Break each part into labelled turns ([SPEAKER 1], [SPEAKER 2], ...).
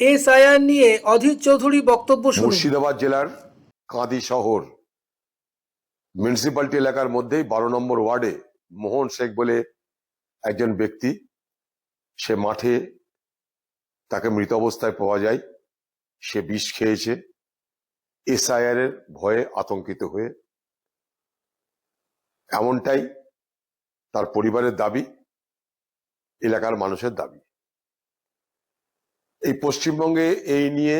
[SPEAKER 1] SIR নিয়ে অধীর চৌধুরী বক্তব্য
[SPEAKER 2] মুর্শিদাবাদ জেলার কাঁদি শহর মিউনিসিপ্যালিটি এলাকার মধ্যেই বারো নম্বর ওয়ার্ডে মোহন শেখ বলে একজন ব্যক্তি, সে মাঠে তাকে মৃত অবস্থায় পাওয়া যায়, সে বিষ খেয়েছে, এসআইআর ভয়ে আতঙ্কিত হয়ে এমনটাই তার পরিবারের দাবি, এলাকার মানুষের দাবি। এই পশ্চিমবঙ্গে এই নিয়ে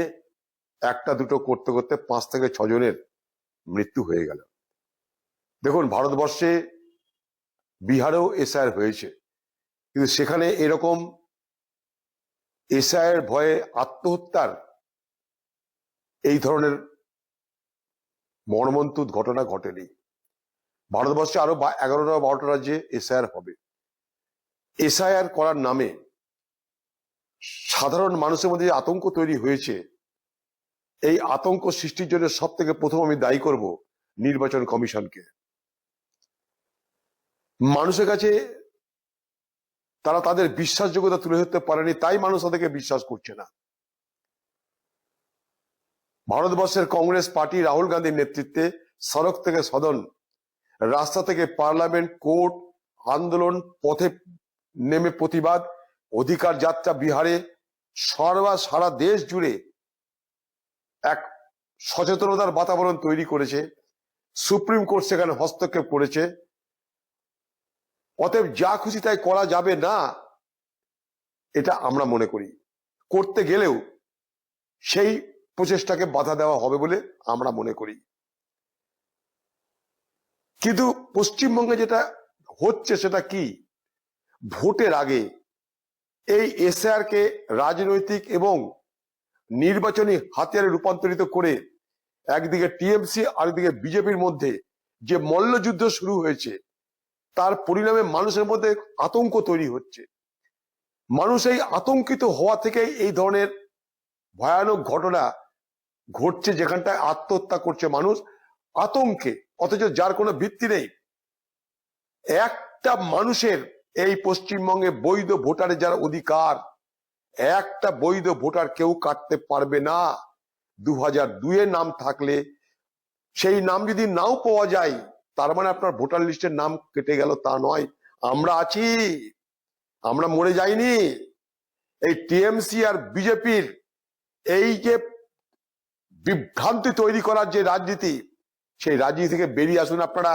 [SPEAKER 2] একটা দুটো করতে করতে পাঁচ থেকে ছজনের মৃত্যু হয়ে গেল। দেখুন, ভারতবর্ষে বিহারেও এসআইআর হয়েছে। কিন্তু সেখানে এরকম এসআইয়ের ভয়ে আত্মহত্যার এই ধরনের মর্মন্তুদ ঘটনা ঘটেনি। ভারতবর্ষে আরও এগারোটা বারোটা রাজ্যে এসআইআর হবে। এসআইআর করার নামে সাধারণ মানুষের মধ্যে যে আতঙ্ক তৈরি হয়েছে, এই আতঙ্ক সৃষ্টির জন্য সব থেকে প্রথম আমি দায়ী করব নির্বাচন কমিশনকে। মানুষের কাছে তারা তাদের বিশ্বাসযোগ্যতা তুলে ধরতে পারেনি, তাই মানুষ তাদেরকে বিশ্বাস করছে না। ভারতবর্ষের কংগ্রেস পার্টি রাহুল গান্ধীর নেতৃত্বে সড়ক থেকে সদন, রাস্তা থেকে পার্লামেন্ট, কোর্ট, আন্দোলন, পথে নেমে প্রতিবাদ, অধিকার যাত্রা বিহারে সর্বা সারা দেশ জুড়ে এক সচেতনতার বাতাবরণ তৈরি করেছে। সুপ্রিম কোর্ট সেখানে হস্তক্ষেপ করেছে। অতএব যা খুশি তাই করা যাবে না, এটা আমরা মনে করি। করতে গেলেও সেই প্রচেষ্টাকে বাধা দেওয়া হবে বলে আমরা মনে করি। কিন্তু পশ্চিমবঙ্গে যেটা হচ্ছে সেটা কি? ভোটের আগে এই এসআর কে রাজনৈতিক এবং নির্বাচনী হাতিয়ারে রূপান্তরিত করে একদিকে টিএমসি, আরেকদিকে বিজেপির মধ্যে যে মল্লযুদ্ধ শুরু হয়েছে, তার পরিণামে মানুষের মধ্যে আতঙ্ক তৈরি হচ্ছে। মানুষ এই আতঙ্কিত হওয়া থেকেই এই ধরনের ভয়ানক ঘটনা ঘটছে যেখানটায় আত্মহত্যা করছে মানুষ। আতঙ্কে, অথচ যার কোনো ভিত্তি নেই। একটা মানুষের এই পশ্চিমবঙ্গে বৈধ ভোটারের যারা অধিকার, একটা বৈধ ভোটার কেউ কাটতে পারবে না। দু হাজার দুয়ের নাম থাকলে সেই নাম যদি নাও পাওয়া যায়, তার মানে আপনার ভোটার লিস্টের নাম কেটে গেল, তা নয়। আমরা আছি। আমরা মরে যাইনি। এই টিএমসি আর বিজেপির এই যে বিভ্রান্তি তৈরি করার যে রাজনীতি, সেই রাজনীতি থেকে বেরিয়ে আসুন আপনারা।